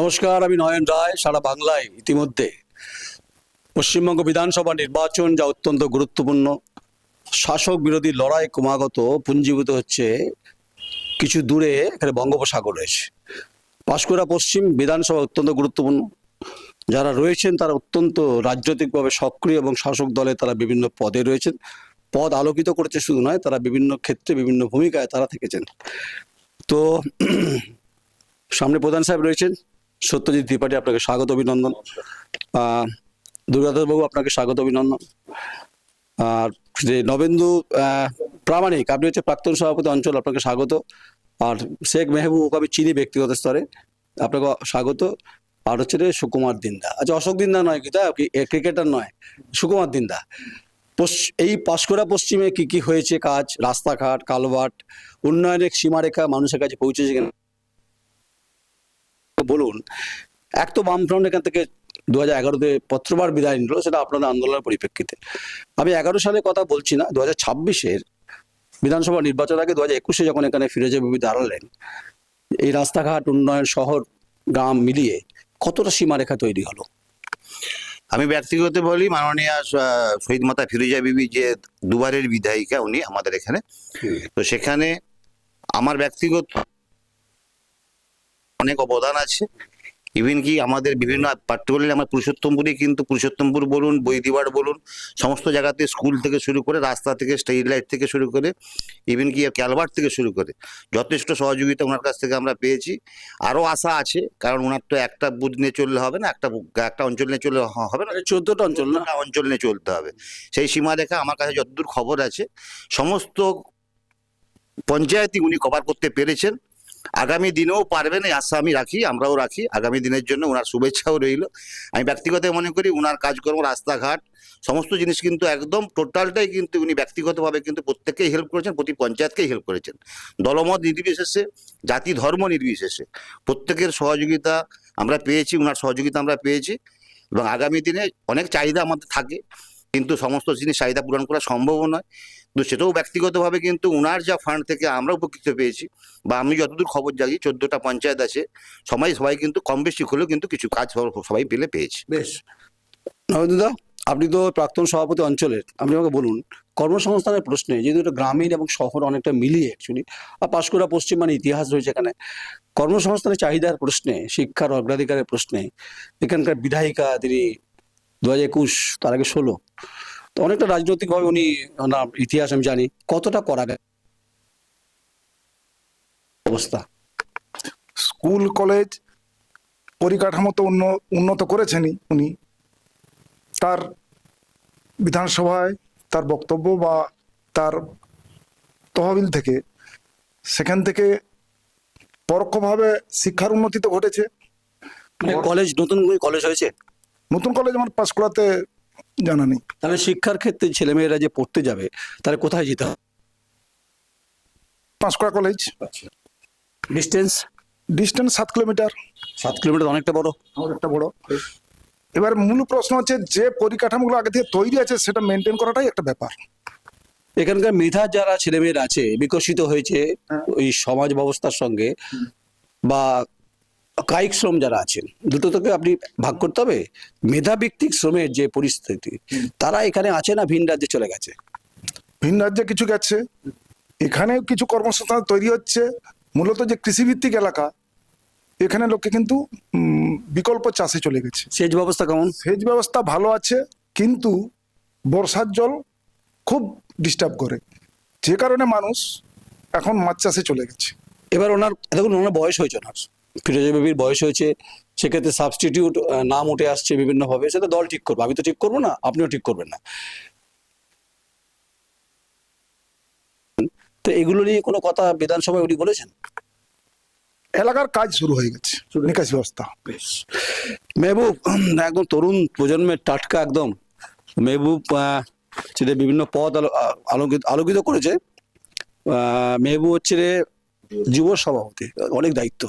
নমস্কার, আমি নয়ন রায়, সারা বাংলায় ইতিমধ্যে পশ্চিমবঙ্গ বিধানসভা নির্বাচন যা অত্যন্ত গুরুত্বপূর্ণ। শাসক বিরোধী লড়াই ক্রমাগত পুঞ্জীভূত হচ্ছে কিছু দূরে, এখানে বঙ্গোপসাগর রয়েছে। পাঁশকুড়া পশ্চিম বিধানসভা অত্যন্ত গুরুত্বপূর্ণ। যারা রয়েছেন তারা অত্যন্ত রাজনৈতিকভাবে সক্রিয় এবং শাসক দলে তারা বিভিন্ন পদে রয়েছেন। পদ আলোকিত করেছে শুধু নয়, তারা বিভিন্ন ক্ষেত্রে বিভিন্ন ভূমিকায় তারা থেকেছেন। তো, সামনে প্রধান সাহেব রয়েছেন। সত্যজিৎ ত্রিপাঠী, আপনাকে স্বাগত অভিনন্দন। দুর্গাদাস বাবু আপনাকে স্বাগত অভিনন্দন। আর যে নবেন্দু প্রামাণিক, আপনি হচ্ছে প্রাক্তন সভাপতি অঞ্চল, আপনাকে স্বাগত। আর শেখ মেহবুব ওকে আমি চিনি ব্যক্তিগত স্তরে, আপনাকে স্বাগত। আর হচ্ছে রে সুকুমার দিন্দা। আচ্ছা অশোক দিন্দা নয় কি? তা ক্রিকেটার নয়, সুকুমার দিন্দা। এই পাঁশকুড়া পশ্চিমে কি কি হয়েছে কাজ? রাস্তাঘাট, কালভার্ট, উন্নয়নের সীমারেখা মানুষের কাছে পৌঁছেছে কিনা? বলুন এক তো বামফ্রন্ট এখান থেকে দু হাজার এগারোতে পত্রবার বিদায় নিল সেটা আপনাদের আন্দোলনের পরিপ্রেক্ষিতে। আমি এগারো সালের কথা বলছি না দু হাজার ছাব্বিশের বিধানসভা নির্বাচন আগে দু হাজার একুশে যখন এখানে ফিরোজা বিবি দাঁড়ালেন এই রাস্তাঘাট উন্নয়ন শহর গ্রাম মিলিয়ে কতটা সীমারেখা তৈরি হলো? আমি ব্যক্তিগত বলি মাননীয় শহীদ মাতা ফিরোজা বিবি যে দুবারের বিধায়িকা উনি আমাদের এখানে। তো সেখানে আমার ব্যক্তিগত অনেক অবদান আছে। ইভেন কি আমাদের বিভিন্ন পার্টিকুলারলি আমার পুরুষোত্তমপুরে কিন্তু পুরুষোত্তমপুর বলুন বৈদিবার বলুন সমস্ত জায়গাতে স্কুল থেকে শুরু করে রাস্তা থেকে স্ট্রিট লাইট থেকে শুরু করে ইভেন কি ক্যালভার্ট থেকে শুরু করে যথেষ্ট সহযোগিতা ওনার কাছ থেকে আমরা পেয়েছি। আরও আশা আছে কারণ ওনার তো একটা বুথ নিয়ে চললে হবে না একটা একটা অঞ্চল নিয়ে চললে হবে না। চোদ্দটা অঞ্চল না? অঞ্চল নিয়ে চলতে হবে। সেই সীমারেখা আমার কাছে যতদূর খবর আছে সমস্ত পঞ্চায়েতই উনি কভার করতে পেরেছেন। আগামী দিনেও পারবেন এই আশা আমি রাখি, আমরাও রাখি। আগামী দিনের জন্য ওনার শুভেচ্ছাও রইল। আমি ব্যক্তিগত মনে করি ওনার কাজকর্ম, রাস্তাঘাট, সমস্ত জিনিস কিন্তু একদম টোটালটাই কিন্তু উনি ব্যক্তিগতভাবে কিন্তু প্রত্যেককেই হেল্প করেছেন, প্রতি পঞ্চায়েতকেই হেল্প করেছেন। দলমত নির্বিশেষে, জাতি ধর্ম নির্বিশেষে, প্রত্যেকের সহযোগিতা আমরা পেয়েছি ওনার সহযোগিতা আমরা পেয়েছি। এবং আগামী দিনে অনেক চাহিদা আমাদের থাকে, কিন্তু সমস্ত জিনিস চাহিদা পূরণ করা সম্ভবও নয়। কিন্তু সেটাও ব্যক্তিগতভাবে কিন্তু উনার যা ফান্ড থেকে আমরা উপকৃত পেয়েছি বা আমি যতদূর খবর জানি, চোদ্দটা পঞ্চায়েত আছে, সবাই সবাই কিন্তু কম বেশি হলেও কিন্তু কিছু কাজ সবাই পেলে পেয়েছি। বেশ। নবেন্দুদা আপনি তো প্রাক্তন সভাপতি অঞ্চলের, আপনি আমাকে বলুন, কর্মসংস্থানের প্রশ্নে যেহেতু এটা গ্রামীণ এবং শহর অনেকটা মিলিয়ে অ্যাকচুয়ালি আর পাঁশকুড়া পশ্চিম মানে ইতিহাস রয়েছে এখানে, কর্মসংস্থানের চাহিদার প্রশ্নে, শিক্ষার অগ্রাধিকারের প্রশ্নে, এখানকার বিধায়িকা তিনি দু হাজার একুশ, তার আগে ষোলো তো অনেকটা রাজনৈতিকভাবে উনি ওনার ইতিহাস আমি জানি কতটা করা অবস্থা? স্কুল কলেজ পরিকাঠামো তো উন্ন উন্নত করেছেনই উনি। তার বিধানসভায় তার বক্তব্য বা তার তহবিল থেকে সেখান থেকে পরোক্ষভাবে শিক্ষার উন্নতি তো ঘটেছে। মানে কলেজ নতুন কলেজ হয়েছে? নতুন কলেজ আমার পাঁশকুড়াতে জানা নেই। তাহলে শিক্ষার ক্ষেত্রে ছেলেমেয়েরা যে পড়তে যাবে তাহলে কোথায় যেতে হবে? পাঁশকুড়া কলেজ। ডিস্টেন্স? ডিস্টেন্স সাত কিলোমিটার। সাত কিলোমিটার অনেকটা বড়। অনেকটা বড়। এবার মূল প্রশ্ন হচ্ছে যে পরিকাঠামোগুলো আগে থেকে তৈরি আছে সেটা মেনটেন করাটাই একটা ব্যাপার। এখানকার মেধা যারা ছেলেমেয়েরা আছে বিকশিত হয়েছে ওই সমাজ ব্যবস্থার সঙ্গে বা কায়িক শ্রম যারা আছেন দুটো থেকে আপনি ভাগ করতে হবে। মেধা ভিত্তিক শ্রমের যে পরিস্থিতি তারা এখানে আছে না ভিন রাজ্যে চলে গেছে? ভিন রাজ্যে কিছু গেছে। এখানেও কিছু কর্মসংস্থান তৈরি হচ্ছে। মূলত যে কৃষিভিত্তিক এলাকা এখানে লোকে কিন্তু বিকল্প চাষে চলে গেছে। সেচ ব্যবস্থা কেমন? সেচ ব্যবস্থা ভালো আছে কিন্তু বর্ষার জল খুব ডিস্টার্ব করে। যে কারণে মানুষ এখন মাছ চাষে চলে গেছে। এবার ওনার দেখুন ওনার বয়স হয়েছে ওনার। ফিরোজা বেবির বয়স হয়েছে সেক্ষেত্রে সাবস্টিটিউট নাম উঠে আসছে বিভিন্নভাবে সেটা দল ঠিক করবে। আমি তো ঠিক করব না আপনিও ঠিক করবেন না। তো এগুলো নিয়ে কোনো কথা বিধানসভায় উনি বলেছেন? এলাকার কাজ শুরু হয়ে গেছে নিকাশি ব্যবস্থা। মেহবুব একদম তরুণ প্রজন্মের টাটকা একদম। মেহবুব সেটা বিভিন্ন পদ আলো- আলোকিত আলোকিত করেছে মেহবুব হচ্ছে যুব সভাপতি, অনেক দায়িত্ব।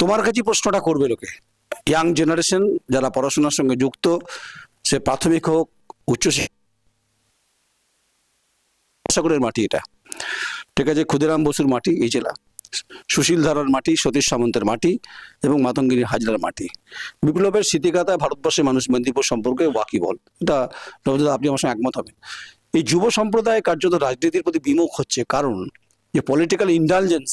তোমার কাছে প্রশ্নটা করবে লোকে। ইয়াং জেনারেশন যারা পড়াশোনার সঙ্গে যুক্ত, সে প্রাথমিক হোক উচ্চশিক্ষা সাগরের মাটি এটা। ঠিক আছে, ক্ষুদিরাম বসুর মাটি, এই জেলা। সুশীল ধারার মাটি, সতীশ সামন্তের মাটি এবং মাতঙ্গিনী হাজরার মাটি। বিপ্লবের স্মৃতিকাতায় ভারতবর্ষের মানুষ মেদিনীপুর সম্পর্কে ওয়াকিবল এটা আপনি আমার সঙ্গে একমত হবেন। এই যুব সম্প্রদায় কার্যত রাজনীতির প্রতি বিমুখ হচ্ছে। কারণ যে পলিটিক্যাল ইন্টেলিজেন্স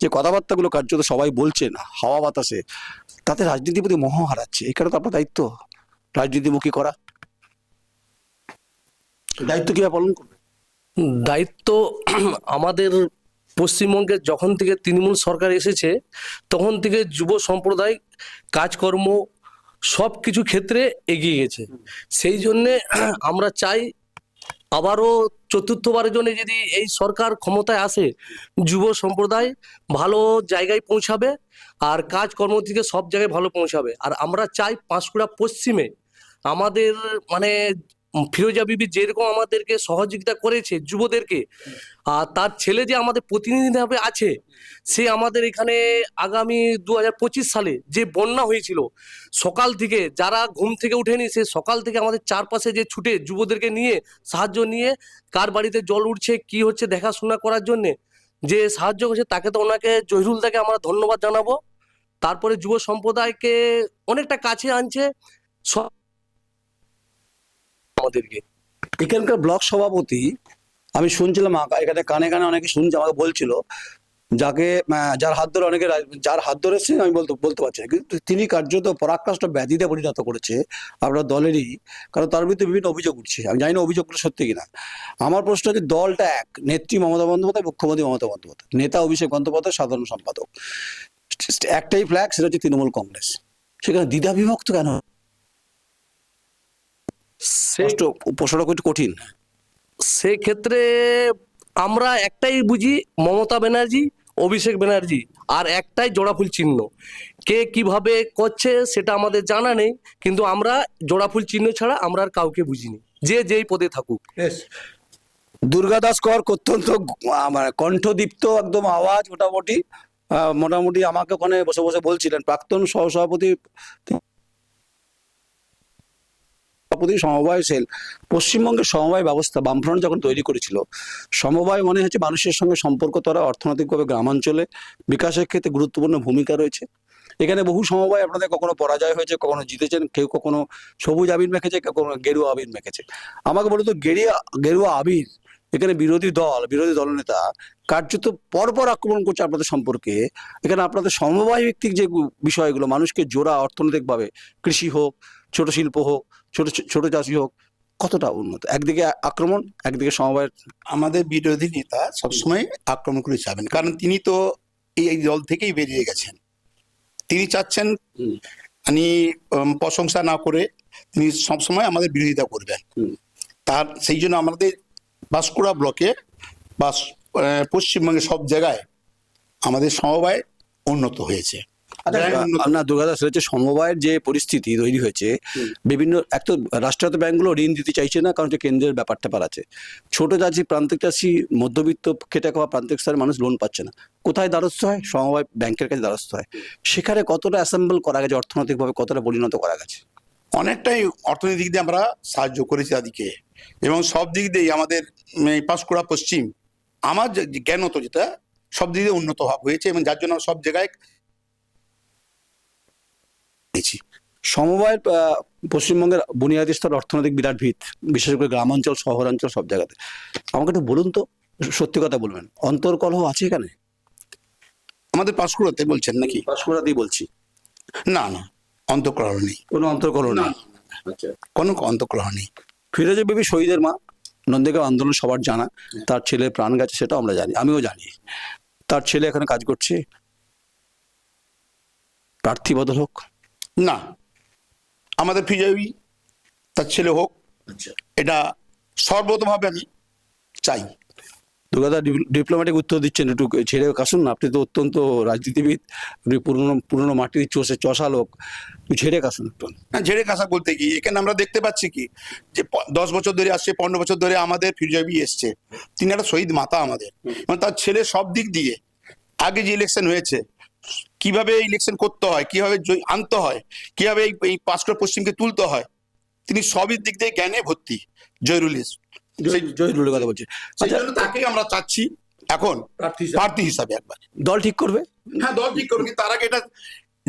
যে কথাবার্তাগুলো কার্যত সবাই বলছেন হাওয়া বাতাসে, তাতে রাজনীতির প্রতি মোহ হারাচ্ছে। এখানে তো আপনার দায়িত্ব, রাজনীতিমুখী করা। দায়িত্ব কীভাবে পালন করবে দায়িত্ব আমাদের পশ্চিমবঙ্গে যখন থেকে তৃণমূল সরকার এসেছে, তখন থেকে যুব সম্প্রদায়, কাজকর্ম সব কিছু ক্ষেত্রে এগিয়ে গেছে। সেই জন্যে আমরা চাই আবারও চতুর্থবারের জন্য যদি এই সরকার ক্ষমতায় আসে, যুব সম্প্রদায় ভালো জায়গায় পৌঁছাবে আর কাজকর্ম থেকে সব জায়গায় ভালো পৌঁছাবে। আর আমরা চাই পাঁশকুড়া পশ্চিমে আমাদের মানে ফিরোজা বিবি যেরকম আমাদেরকে সহযোগিতা করেছে যুবদেরকে, আর তার ছেলে যে আমাদের প্রতিনিধি হিসাবে আছে, সে আমাদের এখানে আগামী দু হাজার পঁচিশ সালে যে বন্যা হয়েছিল, সকাল থেকে যারা ঘুম থেকে উঠেনি সে সকাল থেকে আমাদের চারপাশে যে ছুটে যুবদেরকে নিয়ে সাহায্য নিয়ে কার বাড়িতে জল উঠছে, কি হচ্ছে দেখাশোনা করার জন্যে, যে সাহায্য করছে, তাকে তো ওনাকে জহিরুল দাকে আমরা ধন্যবাদ জানাব। তারপরে যুব সম্প্রদায়কে অনেকটা কাছে আনছে, সব আমাদেরকে। এখানকার ব্লক সভাপতি, আমি শুনছিলাম এখানে কানে কানে অনেকে শুনছে, আমাকে বলছিল, যাকে যার হাত ধরে অনেকে যার হাত ধরেছে, আমি বলতে বলতে পারছি না। কিন্তু তিনি কার্যত পরাক্রাষ্ট ব্যাধিতে পরিণত করেছে আপনার দলেরই, কারণ তার বিরুদ্ধে বিভিন্ন অভিযোগ উঠছে। আমি জানি না অভিযোগগুলো সত্যি কিনা। আমার প্রশ্ন হচ্ছে, দলটা এক, নেত্রী মমতা বন্দ্যোপাধ্যায়, মুখ্যমন্ত্রী মমতা বন্দ্যোপাধ্যায়। নেতা অভিষেক বন্দ্যোপাধ্যায়, সাধারণ সম্পাদক। একটাই ফ্ল্যাগ সেটা হচ্ছে তৃণমূল কংগ্রেস। সেখানে দ্বিধা বিভক্ত কেন? কষ্ট একটু কঠিন। সেক্ষেত্রে আমরা একটাই বুঝি মমতা ব্যানার্জি অভিষেক ব্যানার্জি আর একটাই জোড়াফুল চিহ্ন। কে কীভাবে করছে সেটা আমাদের জানা নেই কিন্তু আমরা জোড়াফুল চিহ্ন ছাড়া আমরা আর কাউকে বুঝিনি। যে যেই পদে থাকুক। দুর্গাদাস কর অত্যন্ত মানে কণ্ঠদীপ্ত একদম আওয়াজ মোটামুটি। মোটামুটি আমাকে ওখানে বসে বসে বলছিলেন। প্রাক্তন সহসভাপতি সভাপতি সমবায় সেল, পশ্চিমবঙ্গের সমবায় ব্যবস্থা বামফ্রন্ট যখন তৈরি করেছিল, সমবায় মনে হচ্ছে মানুষের সঙ্গে সম্পর্ক তরা অর্থনৈতিকভাবে গ্রামাঞ্চলে বিকাশের ক্ষেত্রে গুরুত্বপূর্ণ ভূমিকা রয়েছে। এখানে বহু সমবায় আপনাদের কখনো পরাজয় হয়েছে, কখনো জিতেছেন, কেউ কখনো সবুজ আবির মেখেছে, কেউ কখনো গেরুয়া আবির মেখেছে। আমাকে বলতো গেরিয়া, গেরুয়া আবির, এখানে বিরোধী দল, বিরোধী দলনেতা কার্যত পরপর আক্রমণ করছে আপনাদের সম্পর্কে। এখানে আপনাদের সমবায় ভিত্তিক যে বিষয়গুলো, মানুষকে জোড়া অর্থনৈতিকভাবে কৃষি হোক, ছোট শিল্প হোক ছোট ছোট চাষি হোক কতটা উন্নত? একদিকে আক্রমণ একদিকে সমবায় আমাদের বিরোধী নেতা সবসময় আক্রমণ করে যাবেন কারণ তিনি তো এই দল থেকেই বেরিয়ে গেছেন। তিনি চাচ্ছেন। মানে প্রশংসা না করে তিনি সবসময় আমাদের বিরোধিতা করবেন। তার সেই জন্য আমাদের বাঁশকুড়া ব্লকে বা পশ্চিমবঙ্গের সব জায়গায় আমাদের সমবায় উন্নত হয়েছে। আপনার দুর্গাদাস হচ্ছে সমবায়ের যে পরিস্থিতি তৈরি হয়েছে বিভিন্ন এক তো রাষ্ট্রায়ত্ত ব্যাংকগুলো ঋণ দিতে চাইছে না কারণ কেন্দ্রের ব্যাপারটা পারাচ্ছে ছোট চাষি প্রান্তিক চাষি মধ্যবিত্ত খেটে খাওয়া প্রান্তিক স্তরের মানুষ লোন পাচ্ছে না। কোথায় দ্বারস্থ হয়? সমবায় ব্যাংকের কাছে দ্বারস্থ হয়। সেখানে কতটা অ্যাসেম্বল করা গেছে অর্থনৈতিকভাবে কতটা পরিণত করা গেছে? অনেকটাই অর্থনৈতিক দিয়ে আমরা সাহায্য করেছি তাদেরকে। এবং সব দিক দিয়েই আমাদের পাঁশকুড়া পশ্চিম আমার যে যে জ্ঞান হতো যেটা সব দিক দিয়ে উন্নত হয়েছে এবং যার জন্য সব জায়গায় পেয়েছি সমবায়ের পশ্চিমবঙ্গের বুনিয়াদী স্তর অর্থনৈতিক বিরাট ভিত বিশেষ করে গ্রামাঞ্চল শহরাঞ্চল সব জায়গাতে। আমাকে একটু বলুন তো সত্যি কথা বলবেন অন্তর্কলহ আছে এখানে? আমাদের পাঁশকুড়াতে বলছেন নাকি? পাঁশকুড়াতেই বলছি। না না অন্তঃকলহ নেই। কোনো অন্তর্কলহ নেই। আচ্ছা। কোনো অন্তঃকলহ নেই। ফিরোজ বিবি শহীদের মা নন্দীগ্রাম আন্দোলন সবার জানা তার ছেলে প্রাণ গেছে সেটাও আমরা জানি আমিও জানি। তার ছেলে এখানে কাজ করছে। প্রার্থী বদল হোক। না আমাদের ফিজাবি তার ছেলে হোক এটা সর্বতভাবে আমি চাই। দুর্গাদা ডিপ্লোম্যাটিক উত্তর দিচ্ছেন একটু ছেড়ে কাশুন না আপনি তো অত্যন্ত রাজনীতিবিদ আপনি পুরনো পুরনো মাটির চষে চষা লোক ছেড়ে কাশুন একটু। না ঝেড়ে কাঁসা বলতে কি এখানে আমরা দেখতে পাচ্ছি কি যে দশ বছর ধরে আসছে পনেরো বছর ধরে আমাদের ফিরজাবি এসছে। তিনি একটা শহীদ মাতা আমাদের। মানে তার ছেলে সব দিক দিয়ে আগে যে ইলেকশন হয়েছে কীভাবে ইলেকশন করতে হয় কীভাবে জয়- আনতে হয় কীভাবে এই এই পশ্চিমকে তুলতে হয় তিনি সবই দিক দিয়ে জ্ঞানে ভর্তি জয়রুল। সেই কথা বলছি। তাকেই আমরা চাচ্ছি এখন প্রার্থী হিসাবে। একবার। দল ঠিক করবে? হ্যাঁ দল ঠিক করবে তার আগে এটা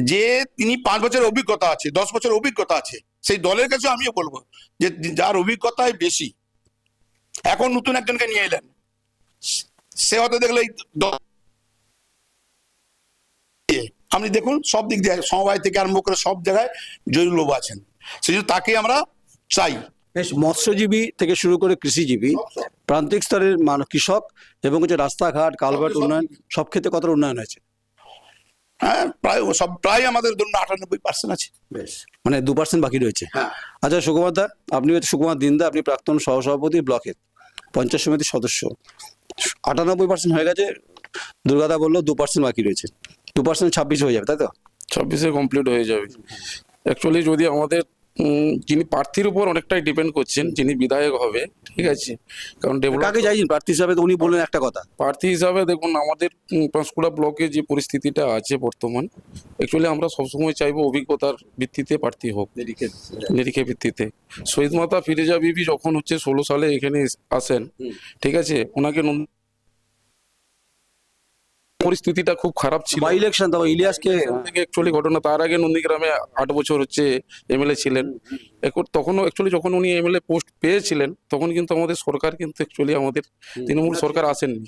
যে তিনি পাঁচ বছরের অভিজ্ঞতা আছে দশ বছরের অভিজ্ঞতা আছে সেই দলের কাছে আমিও বলব যে যার অভিজ্ঞতাই বেশি। এখন নতুন একজনকে নিয়ে এলেন। সে হয়তো দেখলে আপনি দেখুন সব দিক দিয়ে সমবায় থেকে আরম্ভ করে সব জায়গায় লোক আছেন। সেই জন্য তাকে আমরা চাই। বেশ মৎস্যজীবী থেকে শুরু করে কৃষিজীবী প্রান্তিক স্তরের কৃষক এবং হচ্ছে রাস্তাঘাট কালভার্ট উন্নয়ন সব ক্ষেত্রে কতটা উন্নয়ন হয়েছে? হ্যাঁ প্রায় সব প্রায় আমাদের ধরুন আটানব্বই পার্সেন্ট আছে। বেশ মানে দু পার্সেন্ট বাকি রয়েছে। হ্যাঁ। আচ্ছা সুকুমার দা আপনি হচ্ছে সুকুমার দিন্দা আপনি প্রাক্তন সহসভাপতি ব্লকের পঞ্চায়েত সমিতির সদস্য। আটানব্বই পার্সেন্ট হয়ে গেছে দুর্গাদা বলল দু পার্সেন্ট বাকি রয়েছে। দু পার্সেন্ট ছাব্বিশ হয়ে যাবে তাই তো? ছাব্বিশে কমপ্লিট হয়ে যাবে। অ্যাকচুয়ালি যদি আমাদের যিনি প্রার্থীর উপর অনেকটাই ডিপেন্ড করছেন যিনি বিধায়ক হবে ঠিক আছে? কারণ ডেভেলপ কাকে চাইছেন? প্রার্থী হিসাবে তো উনি বললেন একটা কথা। প্রার্থী হিসাবে দেখুন আমাদের পাঁশকুড়া ব্লকে যে পরিস্থিতিটা আছে বর্তমান অ্যাকচুয়ালি আমরা সবসময় চাইব অভিজ্ঞতার ভিত্তিতে প্রার্থী হোক। নিরিখে ভিত্তিতে। শহীদ মাতা ফিরোজা বিবি যখন হচ্ছে ষোলো সালে এখানে আসেন ঠিক আছে? ওনাকে নন্দ- পরিস্থিতিটা খুব খারাপ ছিল। বাই ইলেকশন তবে ইলিয়াসকে অ্যাকচুয়ালি ঘটনা তার আগে নন্দীগ্রামে আট বছর হচ্ছে এমএলএ ছিলেন। এখন তখনও অ্যাকচুয়ালি যখন উনি এমএলএ পোস্ট পেয়েছিলেন তখন কিন্তু আমাদের সরকার কিন্তু অ্যাকচুয়ালি আমাদের তৃণমূল সরকার আসেননি।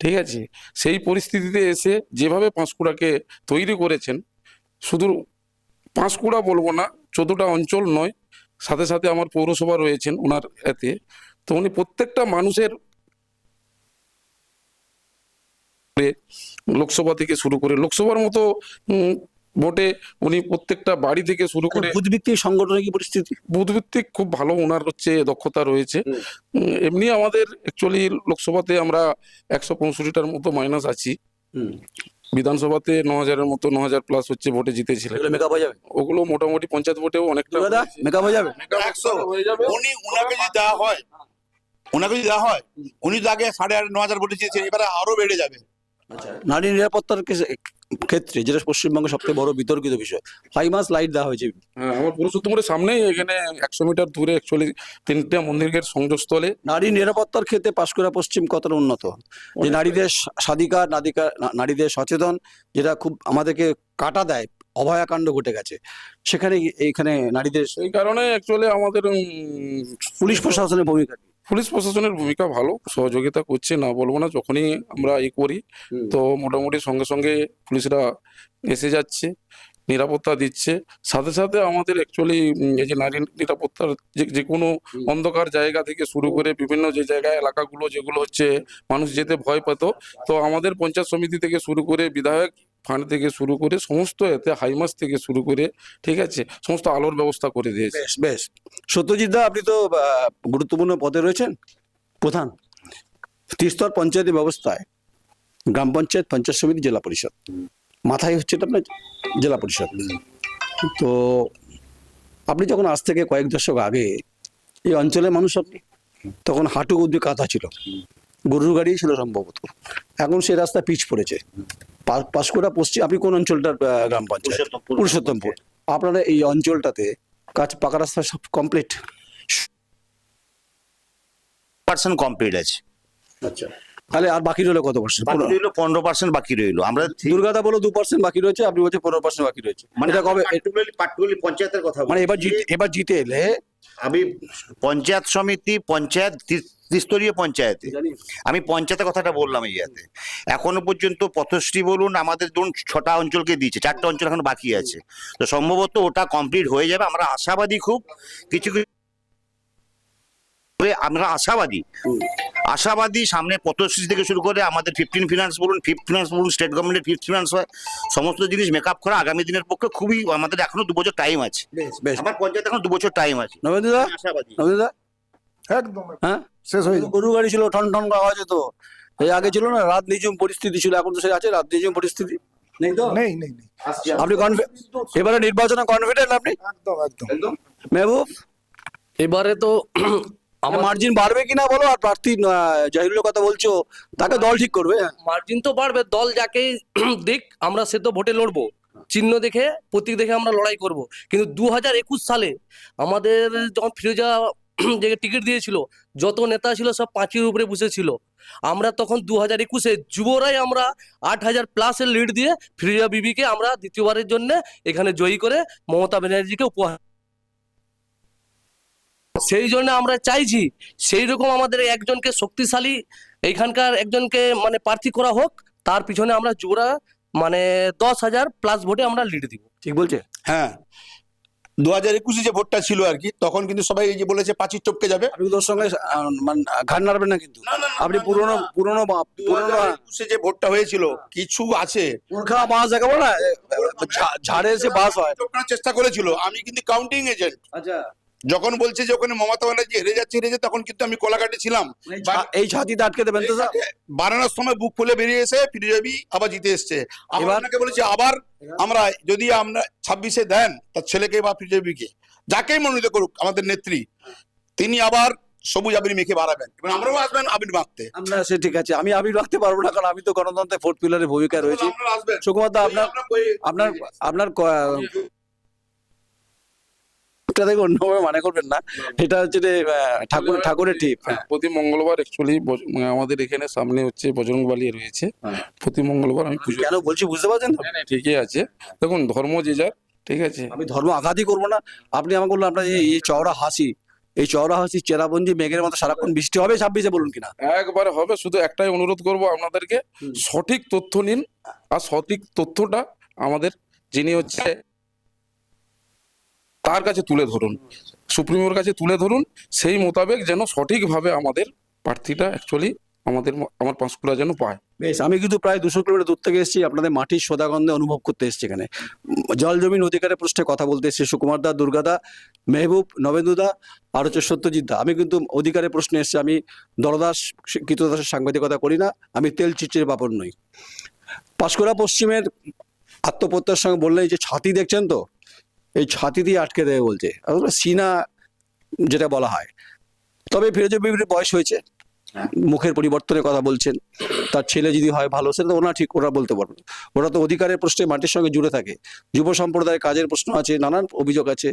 ঠিক আছে? সেই পরিস্থিতিতে এসে যেভাবে পাঁশকুড়াকে তৈরি করেছেন শুধু পাঁশকুড়া বলব না চোদ্দটা অঞ্চল নয় সাথে সাথে আমার পৌরসভা রয়েছেন ওনার এতে। তো উনি প্রত্যেকটা মানুষের করে লোকসভা থেকে শুরু করে লোকসভার মতো ভোটে উনি প্রত্যেকটা বাড়ি থেকে শুরু করে বুধভিত্তিক সংগঠনের কি পরিস্থিতি? বুধভিত্তিক খুব ভালো ওনার হচ্ছে দক্ষতা রয়েছে। এমনি আমাদের অ্যাকচুয়ালি লোকসভাতে আমরা একশো পঁয়ষট্টিটার মতো মাইনাস আছি। বিধানসভাতে ন হাজারের মতো ন হাজার প্লাস হচ্ছে ভোটে হয়ে ওগুলো মোটামুটি পঞ্চায়েত ভোটেও অনেকটা মেকআপ হয়ে যাবে? একশো। উনি উনাকে যদি দেওয়া হয় ওনাকে যদি দেওয়া হয় উনি তো আগে সাড়ে আট ন হাজার ভোটে চেয়েছেন এবারে আরও বেড়ে যাবে। নারী নিরাপত্তার ক্ষেত্রে যেটা পশ্চিমবঙ্গের সবথেকে বড় বিতর্কিত বিষয় ফাইভ মাস লাইট দেওয়া হয়েছে। হ্যাঁ আমার পুরুষোত্তমের সামনেই এখানে একশো মিটার দূরে অ্যাকচুয়ালি তিনটা মন্দিরের সংযোগস্থলে। নারী নিরাপত্তার ক্ষেত্রে পাঁশকুড়া পশ্চিম কতটা উন্নত? যে নারীদের স্বাধিকার নাদিকা নারীদের সচেতন যেটা খুব আমাদেরকে কাটা দেয় অভয়াকাণ্ড ঘটে গেছে। সেখানে এইখানে নারীদের সেই কারণে অ্যাকচুয়ালি আমাদের পুলিশ প্রশাসনের ভূমিকা? পুলিশ প্রশাসনের ভূমিকা ভালো সহযোগিতা করছে না বলব না যখনই আমরা ই করি তো মোটামুটি সঙ্গে সঙ্গে পুলিশরা এসে যাচ্ছে নিরাপত্তা দিচ্ছে। সাথে সাথে আমাদের অ্যাকচুয়ালি এই যে নারী নিরাপত্তার যে যে কোনো অন্ধকার জায়গা থেকে শুরু করে বিভিন্ন যে জায়গায় এলাকাগুলো যেগুলো হচ্ছে মানুষ যেতে ভয় পেত তো আমাদের পঞ্চায়েত সমিতি থেকে শুরু করে বিধায়ক ফান্ড থেকে শুরু করে সমস্ত এতে হাইমাস থেকে শুরু করে, ঠিক আছে? সমস্ত আলোর ব্যবস্থা করে দিয়েছে। বেশ সত্যজিৎ দা, আপনি তো গুরুত্বপূর্ণ পদে রয়েছেন? প্রধান। ত্রিস্তর পঞ্চায়েতি ব্যবস্থায় গ্রাম পঞ্চায়েত পঞ্চায়েত সমিতি, জেলা পরিষদ। মাথায় হচ্ছে এটা আপনার জেলা পরিষদ। তো আপনি যখন আজ থেকে কয়েক দশক আগে এই অঞ্চলের মানুষ আপনি, তখন হাঁটু অব্দি কাঁথা ছিল। গরুর গাড়ি ছিল সম্ভবত। এখন সেই রাস্তা পিচ পড়েছে। পাঁশকুড়া পশ্চিম আপনি কোন অঞ্চলটার গ্রাম পঞ্চায়েত? পুরুষোত্তমপুর। আপনারা এই অঞ্চলটাতে কাজ পাকা রাস্তা সব কমপ্লিট পার্সেন্ট কমপ্লিট আছে। আচ্ছা। তাহলে আর বাকি রইল কত পার্সেন্ট বাকি রইল পনেরো পার্সেন্ট বাকি রইল। আমরা দুর্গাদা বলো দু পার্সেন্ট বাকি রয়েছে আপনি বলছেন পনেরো পার্সেন্ট বাকি রয়েছে। মানে এটা কবে পার্টিকুলারলি পঞ্চায়েতের কথা মানে এবার জিতে এবার জিতে এলে আমি পঞ্চায়েত সমিতি পঞ্চায়েত ত্রিস্তরীয় পঞ্চায়েতে। আমি পঞ্চায়েতের কথাটা বললাম এই ইয়াতে। এখনও পর্যন্ত পথশ্রী বলুন আমাদের ধরুন ছটা অঞ্চলকে দিয়েছে চারটা অঞ্চল এখন বাকি আছে। তো সম্ভবত ওটা কমপ্লিট হয়ে যাবে আমরা আশাবাদী খুব কিছু কিছু আমরা আশাবাদী। আশাবাদী সামনে পথশ্রী থেকে শুরু করে আমাদের ফিফটিন ফিনান্স বলুন ফিফথ ফিনান্স বলুন স্টেট গভর্নমেন্টের ফিফথ ফিনান্স হয় সমস্ত জিনিস মেকআপ করা আগামী দিনের পক্ষে খুবই আমাদের এখনও দু বছর টাইম আছে। বেশ বেশ। আমার পঞ্চায়েত এখন দু বছর টাইম আছে। নবেন্দুদা আশাবাদী। নবেন্দুদা একদম। হ্যাঁ? শেষ হয়ে গরু গাড়ি ছিল ঠন ঠন আওয়াজ হতো। এই আগে ছিল না রাত নিজুম পরিস্থিতি ছিল এখন তো সে আছে রাত নিজুম পরিস্থিতি। নেই তো? নেই নেই নেই। আপনি এবারে নির্বাচনে কনফিডেন্ট আপনি? একদম একদম। মেহবুব? এবারে তো আমার মার্জিন বাড়বে কিনা বলো আর প্রার্থী আহ, জাহিরুলের কথা বলছো তাকে দল ঠিক করবে। হ্যাঁ। মার্জিন তো বাড়বে দল যাকেই দিক আমরা সে তো ভোটে লড়বো। চিহ্ন দেখে প্রতীক দেখে আমরা লড়াই করব। কিন্তু দু হাজার একুশ সালে আমাদের যখন ফিরোজা যে টিকিট দিয়েছিল যত নেতা ছিল সব পাঁচির উপরে বসেছিল। আমরা তখন দু হাজার একুশে যুবরাই আমরা আট হাজার প্লাসের লিড দিয়ে ফিরিজা বিবিকে আমরা দ্বিতীয়বারের জন্য এখানে জয়ী করে মমতা ব্যানার্জিকে উপহার সেই জন্য আমরা চাইছি সেই রকম আমাদের একজনকে শক্তিশালী এইখানকার একজনকে মানে প্রার্থী করা হোক তার পিছনে আমরা যুবরা মানে দশ হাজার প্লাস ভোটে আমরা লিড দিব। ঠিক বলছে? হ্যাঁ। দু হাজার একুশে যে ভোটটা ছিল আর কি তখন কিন্তু সবাই এই যে বলেছে পাঁচির টপকে যাবে। আপনি তোর সঙ্গে মানে ঘাট নাড়বেন না কিন্তু। আপনি পুরনো পুরনো পুরনো একুশে যে ভোটটা হয়েছিল কিছু আছে। মূর্খা বাঁশ দেখাবো না? ঝাড়ে এসে বাস হয়। চেষ্টা করেছিল আমি কিন্তু কাউন্টিং এজেন্ট আচ্ছা। যখন বলছে যে ওখানে মমতা ব্যানার্জি হেরে যাচ্ছে হেরে যাচ্ছে তখন কিন্তু আমি কোলাঘাটে ছিলাম। এই ছাতিতে আটকে দেবেন তো বানানোর সময় বুক খুলে বেরিয়ে এসে ফিরে যাবি আবার জিতে এসছে। আবার আপনাকে বলেছি আবার আমরা যদি আমরা ছাব্বিশে দেন তার ছেলেকে বা ফিরে যাবিকে যাকেই মনোনীত করুক আমাদের নেত্রী তিনি আবার সবুজ আবির মেখে বাড়াবেন। এবং আমরাও আসবেন আবির মাখতে আমরা সে ঠিক আছে আমি আবির রাখতে পারব না কারণ আমি তো গণতন্ত্রের ফোর্থ পিলারের ভূমিকায় রয়েছি। আপনারা সুকুমার দা আপনার আপনার আপনার এটা দেখে অন্যভাবে মানে করবেন না। এটা হচ্ছে যে, ঠাকুর ঠাকুরের টিপ হ্যাঁ, প্রতি মঙ্গলবার অ্যাকচুয়ালি আমাদের এখানে সামনে হচ্ছে বজরংবালি রয়েছে। হ্যাঁ। প্রতি মঙ্গলবার আমি পুজো কেন বলছি বুঝতে পারছেন হ্যাঁ, ঠিকই আছে। দেখুন ধর্ম যে যার ঠিক আছে? আমি ধর্ম আঘাতই করব না। আপনি আমাকে বললেন আপনার এই এই চওড়া হাসি। এই চওড়া হাসি চেরাবন্দি মেঘের মতো সারাক্ষণ বৃষ্টি হবে ছাব্বিশে বলুন কিনা? একবার হবে শুধু একটাই অনুরোধ করব আপনাদেরকে। সঠিক তথ্য নিন আর সঠিক তথ্যটা আমাদের যিনি হচ্ছে তার কাছে তুলে ধরুন। সুপ্রিমোর কাছে তুলে ধরুন, সেই মোতাবেক যেন সঠিকভাবে আমাদের প্রার্থীটা অ্যাকচুয়ালি আমাদের আমার পাঁশকুড়া যেন পায়। বেশ, আমি কিন্তু প্রায় দুশো কিলোমিটার দূর থেকে এসেছি, আপনাদের মাটির সদাগন্ধে অনুভব করতে এসেছি এখানে। জল জমিন অধিকারের প্রশ্নে কথা বলতে এসেছি, সুকুমার দা দুর্গাদা মেহবুব নবেন্দুদা আর হচ্ছে সত্যজিৎ দা। আমি কিন্তু অধিকারের প্রশ্নে এসেছি, আমি দরদাস কৃতদাসের সাংবাদিকতা করি না, আমি তেল চিচির বাপন নই। পাঁশকুড়া পশ্চিমের আত্মপ্রত্যয়ের সঙ্গে বললেন যে ছাতি দেখছেন তো? এই ছাতি দিয়ে আটকে দেবে বলছে। সিনা যেটা বলা হয়। তবে ফিরোজ বিবির বয়স হয়েছে। মুখের পরিবর্তনের কথা বলছেন। তার ছেলে যদি হয় ভালো সেটা তো ওনা ঠিক ওরা বলতে পারবে। ওরা তো অধিকারের প্রশ্নে মাটির সঙ্গে জুড়ে থাকে। যুব সম্প্রদায়ের কাজের প্রশ্ন আছে নানান অভিযোগ আছে।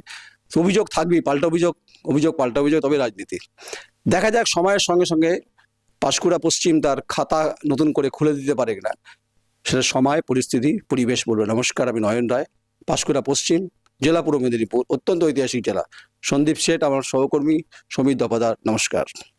অভিযোগ থাকবেই পাল্টা অভিযোগ অভিযোগ পাল্টা অভিযোগ তবে রাজনীতি। দেখা যাক সময়ের সঙ্গে সঙ্গে পাঁশকুড়া পশ্চিম তার খাতা নতুন করে খুলে দিতে পারে কিনা। সেটা সময় পরিস্থিতি পরিবেশ বলবে। নমস্কার আমি নয়ন রায় পাঁশকুড়া পশ্চিম। জেলা পূর্ব মেদিনীপুর অত্যন্ত ঐতিহাসিক জেলা। সন্দীপ শেঠ আমার সহকর্মী সমীর দফাদার নমস্কার।